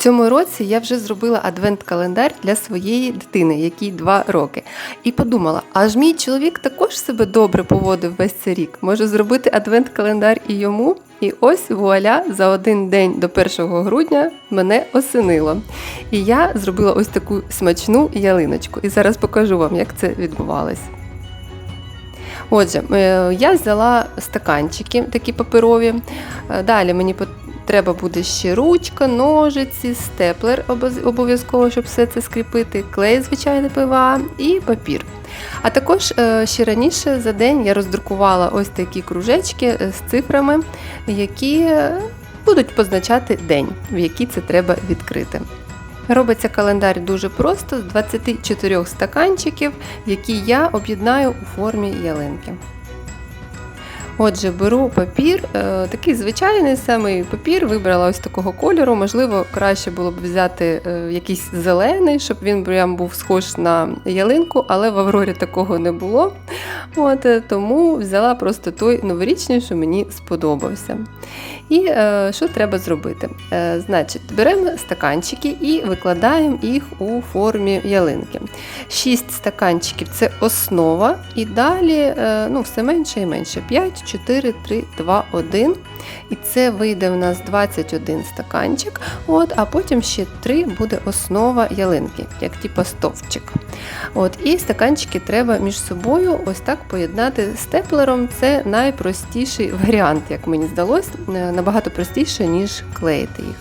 цьому році я вже зробила адвент-календар для своєї дитини, якій 2 роки. І подумала, а ж мій чоловік також себе добре поводив весь цей рік. Може зробити адвент-календар і йому? І ось вуаля, за один день до 1 грудня мене осенило. І я зробила ось таку смачну ялиночку. І зараз покажу вам, як це відбувалось. Отже, е, я взяла стаканчики такі паперові. Е, Далі мені треба буде ще ручка, ножиці, степлер обов'язково, щоб все це скріпити, клей, звичайно, ПВА і папір. А також е, ще раніше за день я роздрукувала ось такі кружечки з цифрами, які будуть позначати день, в який це треба відкрити. Робиться календар дуже просто з 24 стаканчиків, які я об'єднаю у формі ялинки. Отже, беру папір, е, такий звичайний самий папір, вибрала ось такого кольору. Можливо, краще було б взяти е, якийсь зелений, щоб він прям був схож на ялинку, але в Аврорі такого не було. От, е, тому взяла просто той новорічний, що мені сподобався. І е, що треба зробити? Е, значить, беремо стаканчики і викладаємо їх у формі ялинки. 6 стаканчиків це основа, і далі е, ну, все менше і менше. 5, 4, 3, 2, 1. І це вийде в нас 21 стаканчик, от, а потім ще 3 буде основа ялинки, як типу стовпчик. От, і стаканчики треба між собою ось так поєднати степлером. Це найпростіший варіант, як мені здалось, е, набагато простіше, ніж клеїти їх.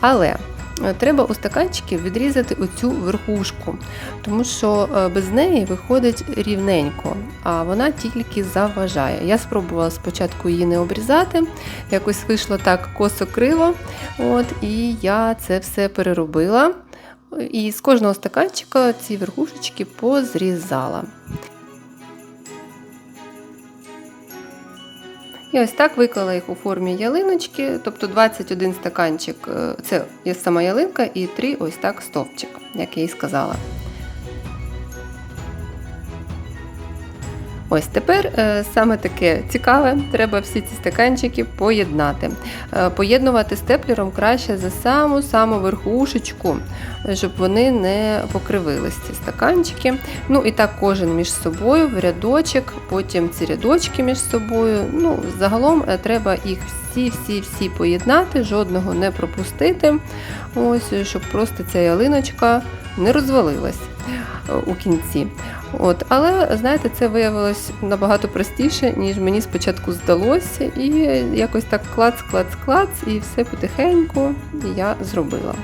Але е, треба у стаканчиків відрізати оцю верхушку, тому що е, без неї виходить рівненько, а вона тільки заважає. Я спробувала спочатку її не обрізати, якось вийшло так косо-криво, от, і я це все переробила. І з кожного стаканчика ці верхушечки позрізала. І ось так виклала їх у формі ялиночки, тобто 21 стаканчик е, це є сама ялинка, і 3 ось так стовпчик, як я і сказала. Ось тепер е, саме таке цікаве, треба всі ці стаканчики поєднати. Е, Поєднувати степлером краще за саму саму верхушечку, щоб вони не покривились ці стаканчики. Ну і так кожен між собою в рядочок, потім ці рядочки між собою. Ну, загалом е, треба їх всі-всі-всі поєднати, жодного не пропустити. Ось, щоб просто ця ялиночка не розвалилась е, у кінці. От, але знаєте, це виявилось набагато простіше, ніж мені спочатку здалося, і якось так клац, клац, клац, і все потихеньку я зробила.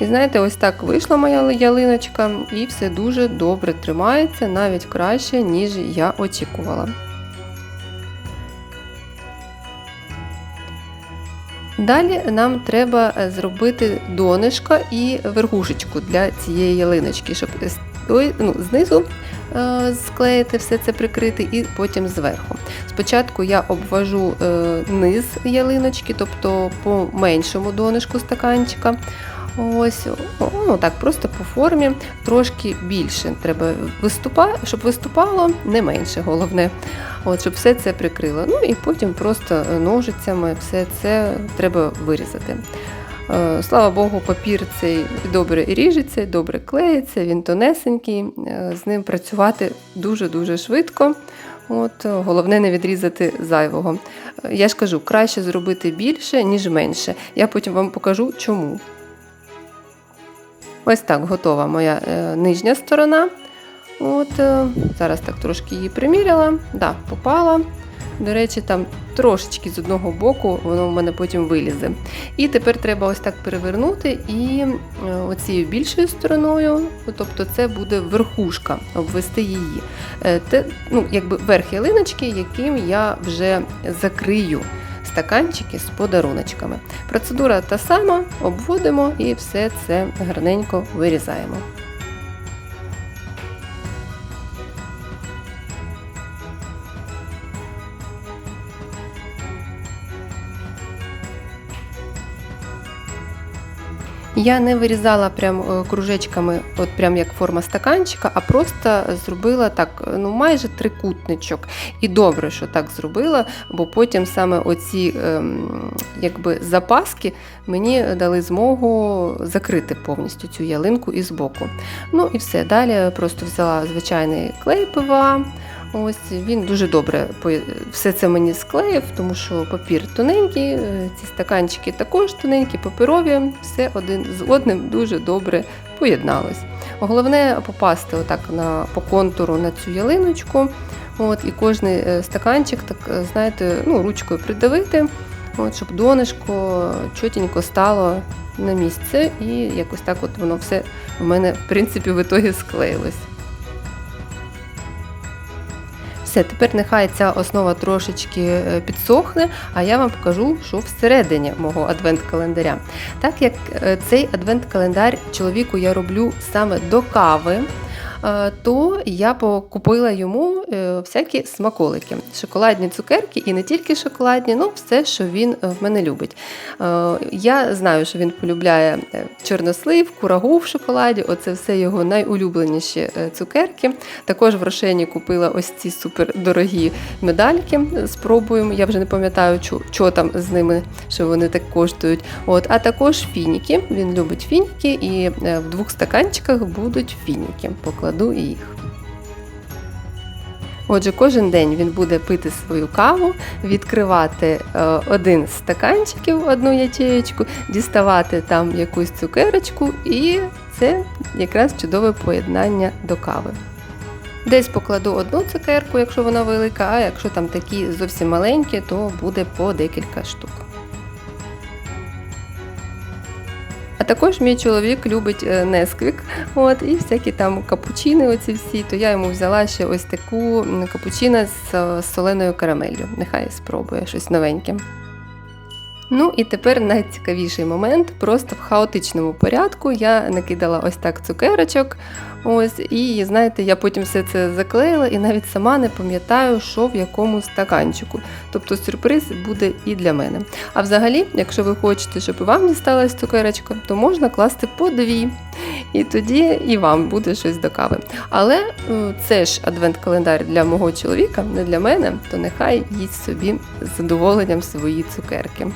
І знаєте, ось так вийшла моя ялиночка, і все дуже добре тримається, навіть краще, ніж я очікувала. Далі нам треба е, зробити донишко і верхушечку для цієї ялиночки, щоб ну, знизу е, склеїти все це прикрити, і потім зверху. Спочатку я обвожу е, низ ялиночки, тобто по меншому донишку стаканчика. Ось, ну так, просто по формі трошки більше треба виступати, щоб виступало не менше, головне, от, щоб все це прикрило. Ну і потім просто ножицями все це треба вирізати. Е, Слава Богу, папір цей добре ріжеться, добре клеїться, він тонесенький, е, з ним працювати дуже-дуже швидко. От, е, головне не відрізати зайвого. Е, Я ж кажу, краще зробити більше, ніж менше. Я потім вам покажу, чому. Ось так готова моя е, нижня сторона. От, е, Зараз так трошки її приміряла. Да, попала. До речі, там трошечки з одного боку воно в мене потім вилізе. І тепер треба ось так перевернути і е, оцією більшою стороною, тобто це буде верхушка, обвести її. Те, ну, якби верх ялиночки, яким я вже закрию стаканчики з подаруночками. Процедура та сама, обводимо і все це гарненько вирізаємо. Я не вирізала прям е, кружечками, от прям як форма стаканчика, а просто зробила так, ну майже трикутничок. І добре, що так зробила, бо потім саме оці ем, якби запаски мені дали змогу закрити повністю цю ялинку із боку. Ну і все. Далі просто взяла звичайний клей ПВА. Ось він дуже добре все це мені склеїв, тому що папір тоненький, е, ці стаканчики також тоненькі, паперові, все один з одним дуже добре поєдналось. Головне попасти отак на, по контуру на цю ялиночку. От, і кожний е, стаканчик, так е, знаєте, ну, ручкою придавити, от, щоб донышко чотенько стало на місце, і якось так от воно все в мене, в принципі, в ітогі склеїлось. Все, тепер нехай ця основа трошечки е, підсохне, а я вам покажу, що всередині мого адвент-календаря. Так як е, цей адвент-календар чоловіку я роблю саме до кави. Е, То я купила йому е, всякі смаколики, шоколадні цукерки і не тільки шоколадні, ну все, що він е, в мене любить. Я знаю, що він полюбляє чорнослив, курагу в шоколаді. Оце все його найулюбленіші цукерки. Також в Рошені купила ось ці супердорогі медальки. Спробуємо. Я вже не пам'ятаю, що, там з ними, що вони так коштують. От, а також фініки. Він любить фініки, і в двох стаканчиках будуть фініки. І їх. Отже, кожен день він буде пити свою каву, відкривати е, один з стаканчиків, одну ячеєчку, діставати там якусь цукерочку, і це якраз чудове поєднання до кави. Десь покладу одну цукерку, якщо вона велика, а якщо там такі зовсім маленькі, то буде по декілька штук. Також мій чоловік любить е, Несквік, от, і всякі там капучини, оці всі, то я йому взяла ще ось таку капучино з е, соленою карамеллю. Нехай спробує щось новеньке. Ну і тепер найцікавіший момент. Просто в хаотичному порядку я накидала ось так цукерочок. Ось, і знаєте, я потім все це заклеїла і навіть сама не пам'ятаю, що в якому стаканчику. Тобто сюрприз буде і для мене. А взагалі, якщо ви хочете, щоб і вам дісталась цукерочка, то можна класти по дві. І тоді і вам буде щось до кави. Але е, це ж адвент-календар для мого чоловіка, не для мене, то нехай їсть собі з задоволенням свої цукерки.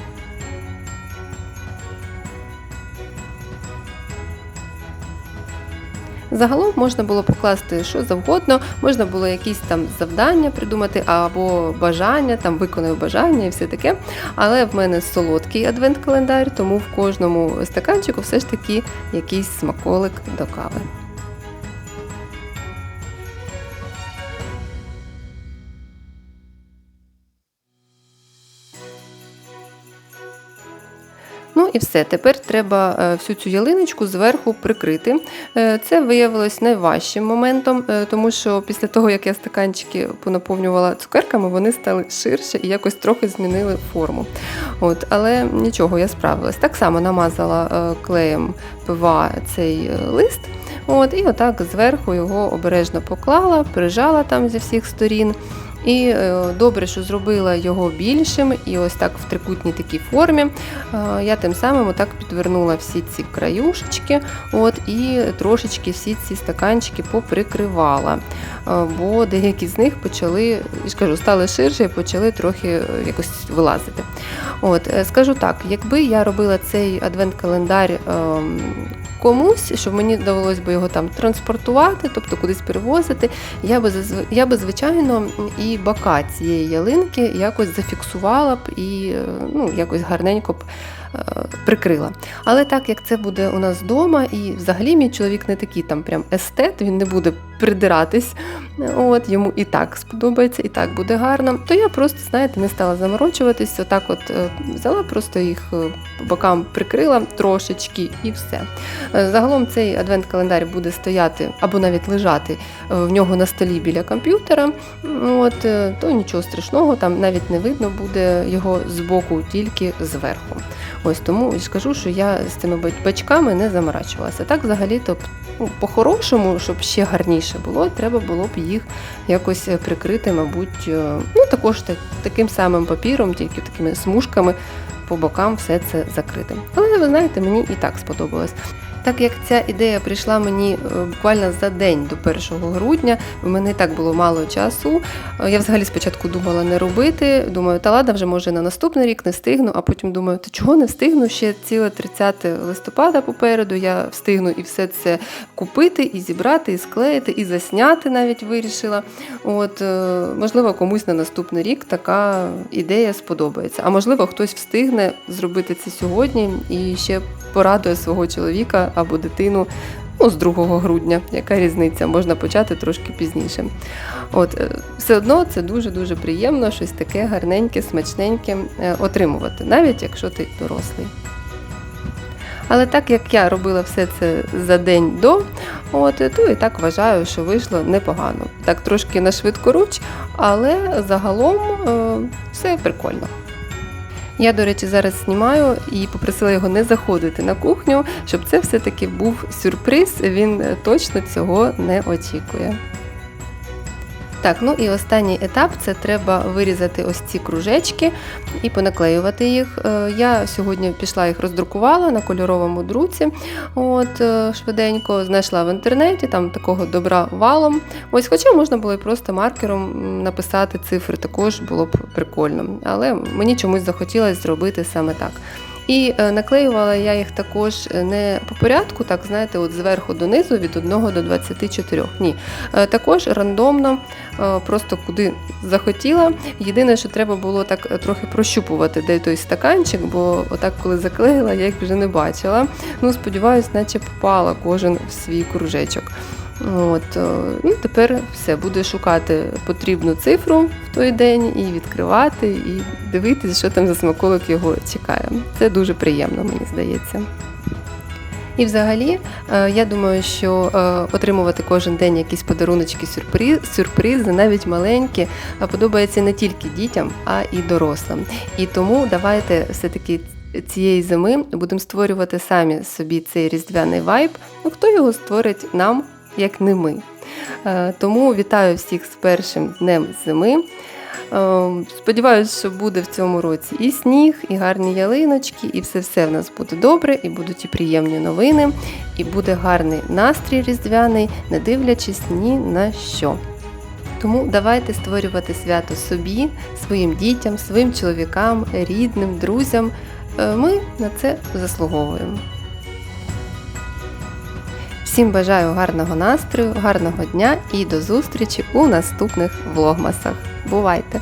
Загалом можна було покласти що завгодно, можна було якісь там завдання придумати або бажання, там виконаю бажання і все таке. Але в мене солодкий адвент-календар, тому в кожному стаканчику все ж таки якийсь смаколик до кави. І все. Тепер треба е, всю цю ялиночку зверху прикрити. Е, Це виявилось найважчим моментом, е, тому що після того, як я стаканчики понаповнювала цукерками, вони стали ширше і якось трохи змінили форму. От, але нічого, я справилась. Так само намазала клеєм ПВА цей е, лист. От, і отак зверху його обережно поклала, прижала там зі всіх сторін. І е, добре, що зробила його більшим, і ось так в трикутній такій формі. Е, Я тим самим отак підвернула всі ці краюшечки, от, і трошечки всі ці стаканчики поприкривала. Бо деякі з них почали, я ж стали ширше і почали трохи якось вилазити. От, скажу так, якби я робила цей адвент-календар. Комусь, щоб мені довелось би його там транспортувати, тобто кудись перевозити, я би я би звичайно і бока цієї ялинки якось зафіксувала б і е, ну, якось гарненько б е, прикрила. Але так як це буде у нас вдома, і взагалі мій чоловік не такий там прям естет, він не буде придиратись. От йому і так сподобається, і так буде гарно. То я просто, знаєте, не стала заморочуватись. Отак, от е, взяла, просто їх е, по бокам прикрила трошечки і все. Е, Загалом цей адвент-календар буде стояти або навіть лежати в нього на столі біля комп'ютера. От, то нічого страшного, там навіть не видно буде його збоку, тільки зверху. Ось тому ж кажу, що я з цими бач- бачками не заморачувалася. Так, взагалі-то, ну, по-хорошому, щоб ще гарніше було, треба було б їх якось е, прикрити, мабуть, е, ну також так, таким самим папіром, тільки такими смужками, по бокам все це закрити. Але ви знаєте, мені і так сподобалось. Так як ця ідея прийшла мені е, буквально за день до 1 грудня, в мене так було мало часу. Е, Я взагалі спочатку думала не робити. Думаю, та ладно, вже може на наступний рік не встигну, а потім думаю, та чого не встигну? Ще ціле 30 листопада попереду. Я встигну і все це купити, і зібрати, і склеїти, і засняти навіть вирішила. От, е, можливо, комусь на наступний рік така ідея сподобається. А можливо, хтось встигне зробити це сьогодні і ще порадує свого чоловіка або дитину. Ну, з 2 грудня, яка різниця, можна почати трошки пізніше. От, е, все одно це дуже-дуже приємно, щось таке гарненьке, смачненьке е, отримувати, навіть якщо ти дорослий. Але так як я робила все це за день до, от, то і так вважаю, що вийшло непогано. Так трошки на швидкоруч, але загалом е, все прикольно. Я, до речі, зараз знімаю і попросила його не заходити на кухню, щоб це все-таки був сюрприз. Він е, точно цього не очікує. Так, ну і останній етап це треба вирізати ось ці кружечки і понаклеювати їх. Е, Я сьогодні пішла їх роздрукувала на кольоровому друці. От е, швиденько знайшла в інтернеті, там такого добра валом. Ось, хоча можна було і просто маркером написати цифри, також було б прикольно. Але мені чомусь захотілося зробити саме так. І е, наклеювала я їх також не по порядку, так знаєте, от зверху донизу від 1 до 24. Ні, Е, також рандомно, е, просто куди захотіла. Єдине, що треба було так е, трохи прощупувати, де той стаканчик, бо отак, коли заклеїла, я їх вже не бачила. Ну, сподіваюсь, наче попала кожен в свій кружечок. От, ну, тепер все, буду шукати потрібну цифру в той день і відкривати, і дивитися, що там за смаколик його чекає. Це дуже приємно, мені здається. І взагалі, е, я думаю, що е, отримувати кожен день якісь подаруночки, сюрприз, сюрпризи, навіть маленькі, подобається не тільки дітям, а і дорослим. І тому давайте все-таки цієї зими будемо створювати самі собі цей різдвяний вайб. Ну хто його створить нам, як не ми. Е, Тому вітаю всіх з першим днем зими. Е, Сподіваюсь, що буде в цьому році і сніг, і гарні ялиночки, і все-все в нас буде добре, і будуть і приємні новини, і буде гарний настрій різдвяний, не дивлячись ні на що. Тому давайте створювати свято собі, своїм дітям, своїм чоловікам, рідним, друзям. Е, Ми на це заслуговуємо. Всім бажаю гарного настрою, гарного дня і до зустрічі у наступних влогмасах. Бувайте!